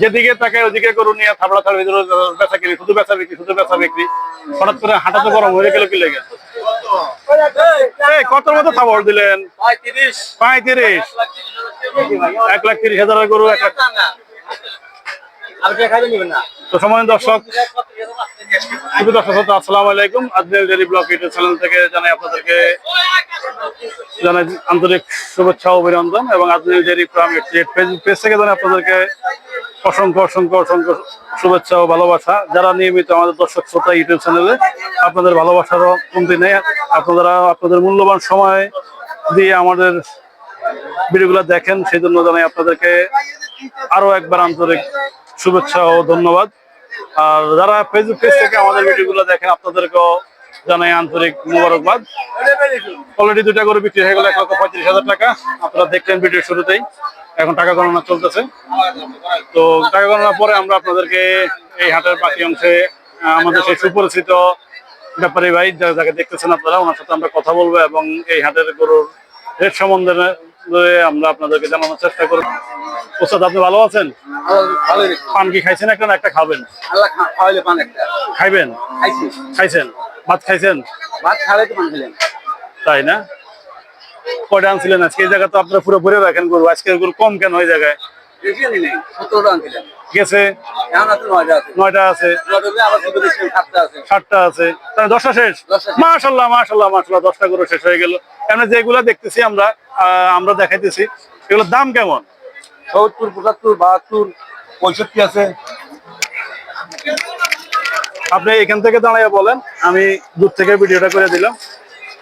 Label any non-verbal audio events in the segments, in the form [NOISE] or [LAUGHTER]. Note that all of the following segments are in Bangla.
যেদিকে তাকায় ওদিকে গরু নিয়ে থাবড়া থাবড়া ভিতরে বেচা কিনি শুধু বেচা বিক্রি শুধু বেচা বিক্রি। হঠাৎ করে হাঁটা তো গরম হয়ে গেল কি লেগে? কত মতো থাবড় দিলেন? পঁয়ত্রিশ। এক লাখ তিরিশ হাজারের গরু এক লাখ তো সময় দর্শক আসসালামু আলাইকুম। ব্লক ইউটিউব চ্যানেল থেকে জানাই আপনাদেরকে আন্তরিক শুভেচ্ছা অভিনন্দন এবং আপনাদেরকে অসংখ্য অসংখ্য শুভেচ্ছা ও ভালোবাসা। যারা নিয়মিত আমাদের দর্শক শ্রোতা ইউটিউব চ্যানেলে আপনাদের ভালোবাসারও কমতি নেই। আপনারা আপনাদের মূল্যবান সময় দিয়ে আমাদের ভিডিওগুলো দেখেন সেই জন্য জানাই আপনাদেরকে আরও একবার আন্তরিক শুভেচ্ছা ও ধন্যবাদ। আর যারা ফেসবুক পেজ থেকে আমাদের ভিডিওগুলো দেখেন, আপনাদেরকেও জানাই আন্তরিক মোবারকবাদ। অলরেডি দুটা করে বিক্রি হয়ে গেল, এক লক্ষ পঁয়ত্রিশ হাজার টাকা। আপনারা দেখলেন ভিডিও শুরুতেই। এখন টাকা গণনা চলতেছে। তো টাকা গণনার পরে আমরা আপনাদেরকে এই হাটের বাকি অংশে আমাদের সেই সুপরিচিত ব্যাপারী ভাই যাকে দেখতেছেন আপনারা, ওনার সাথে আমরা কথা বলব এবং এই হাটের গরুর রেট সম্বন্ধে আমরা আপনাদেরকে জানানোর চেষ্টা করব। ওস্তাদ আপনি ভালো আছেন? পান কি খাইছেন একটা না একটা খাবেন? খাইবেন? খাইছেন? ভাত খাইছেন? ভাত খাওয়াই তো তাই না? কয়টা আনছিলেন আজকে? এই জায়গা তো আপনারা পুরো ভরে রাখেন গরু। আজকের গরু কম কেন ওই জায়গায়? গেছে? নয়টা আছে। সাতটা আছে। তাহলে দশটা শেষ। মাশাল্লাহ মাশাল্লাহ মাশাল্লাহ দশটা গরু শেষ হয়ে গেল। এমনি যেগুলা দেখতেছি আমরা আমরা দেখাইতেছি। এগুলোর দাম কেমন? সত্তর পঁচাত্তর বাহাত্তর পঁয়ষট্টি আছে। আপনি এখান থেকে দাঁড়াইয়া বলেন আমি দূর থেকে ভিডিওটা করে দিলাম।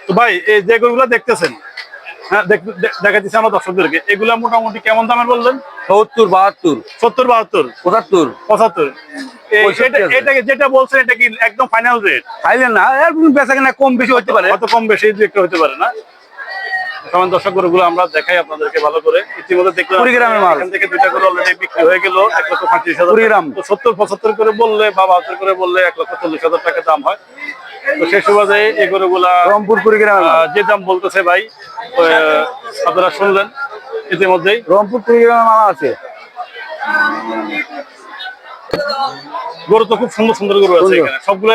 তো ভাই এই যে গরুগুলা দেখতেছেন হ্যাঁ দেখ- দে- দেখাইতেছি আমরা দর্শকদেরকে। এগুলা মোটামুটি কেমন দামের বললেন? সত্তর বাহাত্তর। সত্তর বাহাত্তর? পঁচাত্তর। পঁচাত্তর। এটাকে যেটা বলছেন এটা কি একদম ফাইনাল রেট না এর বেচা কিনা কম বেশি হতে পারে। অত কম বেশি হতে পারে না। সমান দর্শক গরুগুলো আমরা দেখাই আপনাদেরকে ভালো করে ইতিমধ্যে দেখলাম কুড়িগ্রামের মাল। এখান থেকে দুইটা করে অলরেডি বিক্রি হয়ে গেল এক লক্ষ পঁয়ত্রিশ হাজার কুড়িগ্রাম। তো সত্তর পঁচাত্তর করে বললে বা বাহাত্তর করে বললে এক লক্ষ চল্লিশ হাজার টাকা দাম হয় তো সেই সুবাদে এই গরুগুলা রংপুর কুড়িগ্রামের মাল। যে দাম বলতেছে ভাই আপনারা শুনলেন ইতিমধ্যেই রংপুর কুড়িগ্রামের মাল আছে গরু তো খুব সুন্দর সুন্দর গরু আছে। এখানে সবগুলো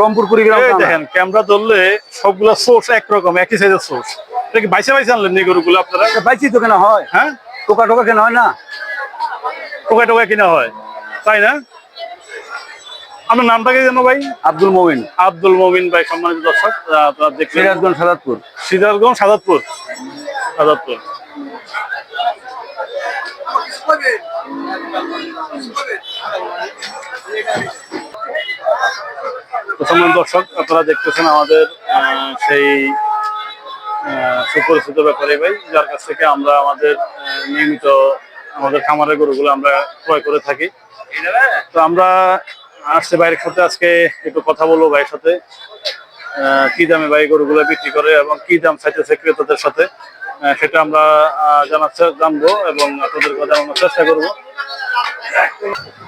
রংপুর কুড়িগ্রাম দেখেন ক্যামেরা ধরলে সবগুলা সোর্স একরকম একই সাইজের সোর্স এটা কি বাইসে বাইসে আনলেন এই গরুগুলো আপনারা? পাইছি তো কেন হয়। হ্যাঁ? টোকা টোকা কেন হয় না। টোকা টোকা কিনা হয়। তাই না? আপনার নামটা কি জানো ভাই? আব্দুল মোমিন। আব্দুল মমিন ভাই সম্মানিত দর্শক আহ, আপনারা দেখলেন। সিরাজগঞ্জ সাদাতপুর। সিরাজগঞ্জ সাদাতপুর। সাদাতপুর। তো দর্শক আপনারা দেখতেছেন আমাদের আহ, সেই সুপরিচিত ব্যাপারে ভাই, যার কাছ থেকে আমরা আমাদের নিয়মিত আমাদের খামারের গরুগুলো আমরা ক্রয় করে থাকি। তো আমরা আসছে বাইরের সাথে আজকে একটু কথা বলব ভাইয়ের সাথে। কি দামে ভাই গরুগুলো বিক্রি করে এবং কি দাম চাইতেছে ক্রেতাদের সাথে? সেটা আমরা জানার জানব এবং আপনাদেরকে জানানোর চেষ্টা করব।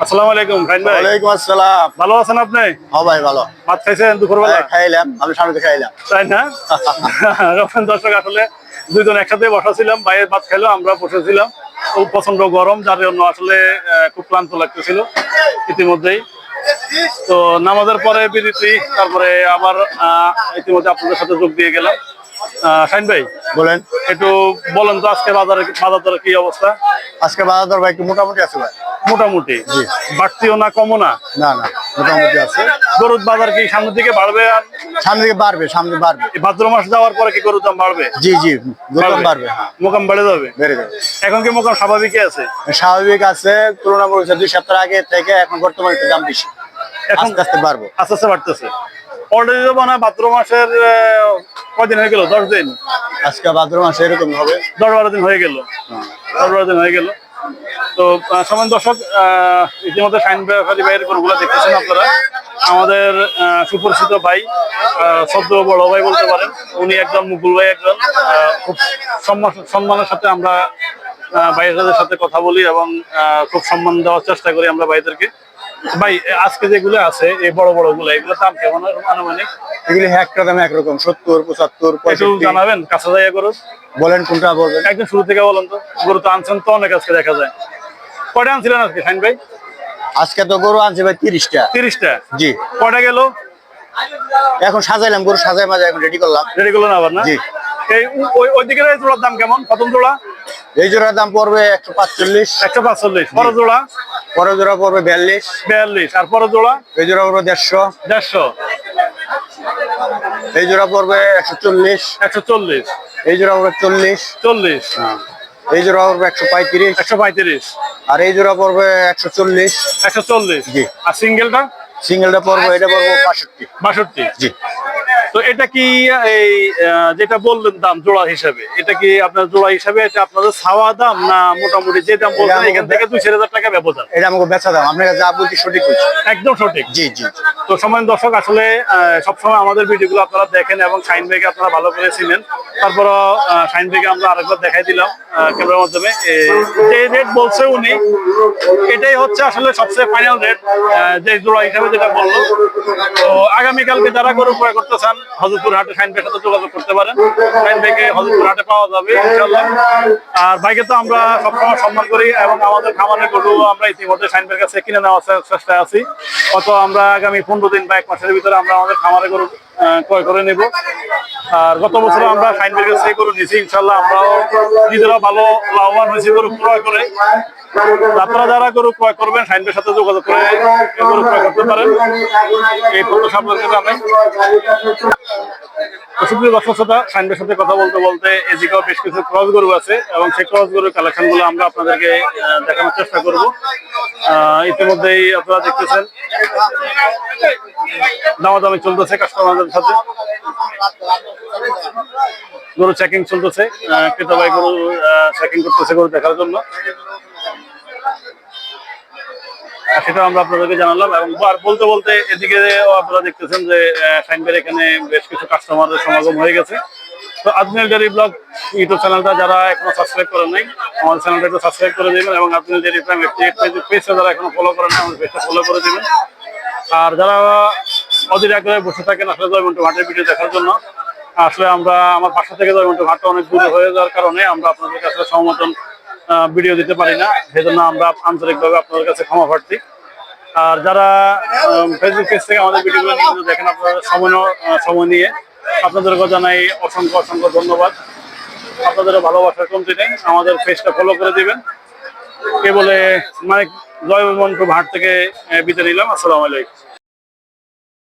আসসালামু আলাইকুম ভাই ভাই। ওয়ালাইকুম আসসালাম। ভালো আছেন আপনি? হ্যাঁ ভাই ভালো। ভাত খাইছেন দুপুরবেলা? হ্যাঁ, খাইলাম। আমি সামনে খাইলাম। তাই না? [LAUGHS] রকম দর্শক আসলে দুইজন একসাথে বসা ছিলাম ভাত খাইলো আমরা বসেছিলাম। খুব প্রচণ্ড গরম যার জন্য আসলে খুব ক্লান্ত লাগতেছিল ইতিমধ্যেই। তো নামাজের পরে বিরতি তারপরে আবার আহ, ইতিমধ্যে আপনাদের সাথে যোগ দিয়ে গেলাম। আহ, শাহিন ভাই বলেন। একটু বলেন তো আজকে বাজারে বাজার দরের কি অবস্থা? আজকে বাজার দর ভাই একটু মোটামুটি আছে ভাই। মোটামুটি? বাড়তিও না কমও না? না না মোটামুটি আছে। গরুর বাজার কি সামনের দিকে বাড়বে আর সামনে দিকে বাড়বে সামনে বাড়বে। ভাদ্র মাস যাওয়ার পরে কি গরুর দাম বাড়বে? জি জি দোকান বাড়বে। মোকাম বেড়ে যাবে? বেড়ে যাবে। এখন কি মোকাম স্বাভাবিকই আছে? স্বাভাবিক আছে তুলনা করেছে দুই সপ্তাহ আগে থেকে এখন বর্তমানে একটু দাম বেশি। এখন আস্তে আস্তে বাড়বো। আস্তে আস্তে বাড়তেছে। অলরেডি তো মানে ভাদ্র মাসের আহ, কয়দিন হয়ে গেল? দশ দিন? আজকে ভাদ্র মাসে এরকম হবে। দশ বারো দিন হয়ে গেল। দশ বারো দিন হয়ে গেল। তো সমান দর্শক ইতিমধ্যে সাইন ব্যাপারী ভাইয়ের গরুগুলো দেখতেছেন আপনারা। আমাদের সুপরিচিত ভাই সদ্য বড় ভাই বলতে পারেন। উনি একজন মুকুল ভাই একজন। খুব সম্মান সম্মানের সাথে আমরা ভাইয়ের সাথে কথা বলি এবং খুব সম্মান দেওয়ার চেষ্টা করি আমরা ভাইদেরকে। ভাই আজকে যেগুলো আছে এই বড় বড়গুলো এগুলো দাম কেমন আনুমানিক? এগুলি একটা দাম একরকম সত্তর পঁচাত্তর পঁয়ষট্টি। জানাবেন কাছে যাইয়া গরু? বলেন কোনটা বলবেন? একদম শুরু থেকে বলেন তো গরু তো আনছেন তো অনেক আজকে দেখা যায়। কয়টা আনছিলেন আজকে ফাইন ভাই? আজকে তো গরু আনছে ভাই তিরিশটা। তিরিশটা? জি। কয়টা গেল? এখন সাজাইলাম গরু সাজাই মাজা এখন রেডি করলাম। রেডি করলেন আবার না? জি। এই ও- ওই ওই দিকের এই জোড়ার দাম কেমন? প্রথম জোড়া? এই জোড়ার দাম পড়বে একশো পাঁচচল্লিশ। একশো পাঁচচল্লিশ। বড় জোড়া? পরের জোড়া পড়বে বিয়াল্লিশ। বিয়াল্লিশ। আর পরের জোড়া? এই জোড়া পড়বে দেড়শো। দেড়শো। এই জোড়া পড়বে একশো চল্লিশ। একশো চল্লিশ। এই জোড়া পড়বে চল্লিশ। চল্লিশ। এই জোড়া পড়বে একশো পঁয়ত্রিশ। একশো পঁয়ত্রিশ। আর এই জোড়া পড়বে একশো চল্লিশ। একশো চল্লিশ। জি। আর সিঙ্গেলটা? সিঙ্গেলটা পড়বে এটা পড়বে বাষট্টি। বাষট্টি। জি। তো এটা কি এই যেটা বললেন দাম জোড়া হিসাবে এটা কি আপনার জোড়া হিসাবে এটা আপনাদের ছাওয়া দাম না মোটামুটি যে দাম বলছেন এখান থেকে দুই চার হাজার টাকা ব্যবধান? এটা আমাকে বেচা দাম। আপনাকে যা বলছি সঠিক বলছি। একদম সঠিক। জি জি তো সময় দর্শক আসলে আহ, সবসময় আমাদের ভিডিওগুলো আপনারা দেখেন এবং সাইন ভাইকে আপনারা ভালো করে চিনেন। তারপর সাইন ভাইকে আমরা আরেকবার দেখাই দিলাম। মাধ্যমে। যে রেট বলছে উনি, এটাই হচ্ছে আসলে সবচেয়ে ফাইনাল রেট হিসাবে যেটা তো আগামীকালকে যারা গরু ক্রয় করতে চান, হজরতপুর হাটে ভাইয়ের সাথে যোগাযোগ করতে পারেন। শাইন ভাইকে হজরতপুর হাটে পাওয়া যাবে ইনশাল্লাহ আর ভাইকে তো আমরা সবসময় সম্মান করি এবং আমাদের খামারের গরু আমরা ইতিমধ্যে শাইন ভাইয়ের কাছে কিনে নেওয়ার চেষ্টায় আছি। কত আমরা আগামী পনেরো দিন বা এক মাসের ভিতরে আমরা আমাদের খামারের গরু ক্রয় করে নেব। আর গত বছর আমরা ফাইন কাছে নিয়েছি ইনশাল্লাহ আমরাও নিজেরা ভালো লাভবান হয়েছি ক্রয় করে। আপনারা যারা গরু ক্রয় করবেন ভাইয়ের সাথে যোগাযোগ করে গরু ক্রয় করতে পারেন। এই আপনাদের কাছে আমি সাইনদের সাথে কথা বলতে বলতে এদিকেও বেশ কিছু ক্রস গরু আছে এবং সেই ক্রস গরুর কালেকশনগুলো আমরা আপনাদেরকে দেখানোর চেষ্টা করব। ইতিমধ্যেই আপনারা দেখতেছেন, দামাদামি চলতেছে কাস্টমারদের সাথে। গরু চেকিং চলতেছে ক্রেতা ভাই গরু চেকিং করতেছে গরু দেখার জন্য। সেটা আমরা আপনাদেরকে জানালাম এবং বলতে বলতে এদিকে আপনারা দেখতেছেন যে সাইনবের এখানে বেশ কিছু কাস্টমারদের সমাগম হয়ে গেছে। তো আজমিল ডেরি ব্লগ ইউটিউব চ্যানেলটা যারা এখনও সাবস্ক্রাইব করেন নাই আমাদের চ্যানেলটা একটু সাবস্ক্রাইব করে দেবেন এবং আজমিল ডেরি প্রাইম পেজটা যারা এখনও ফলো করেন আমাদের পেজটা ফলো করে দেবেন। আর যারা অধীর আগ্রহে বসে থাকেন, আসলে জয়মন্টু ঘাটের ভিডিও দেখার জন্য, আসলে আমরা, আমার বাসা থেকে জয়মন্টু ঘাটটা অনেক দূরে হয়ে যাওয়ার কারণে আমরা আপনাদের কাছে সমতন ভিডিও দিতে পারি না। সেজন্য আমরা আন্তরিকভাবে আপনাদের কাছে ক্ষমা প্রার্থী। আর যারা ফেসবুক পেজ থেকে আমাদের ভিডিওগুলো দেখেন আপনাদের সময় সময় নিয়ে আপনাদেরকে জানাই অসংখ্য অসংখ্য ধন্যবাদ। আপনাদের ভালোবাসার কমতি নেই। আমাদের পেজটা ফলো করে দিবেন। কে বলে মানে জয় মন্টু ভাট থেকে বিদায় নিলাম। আসসালামু আলাইকুম।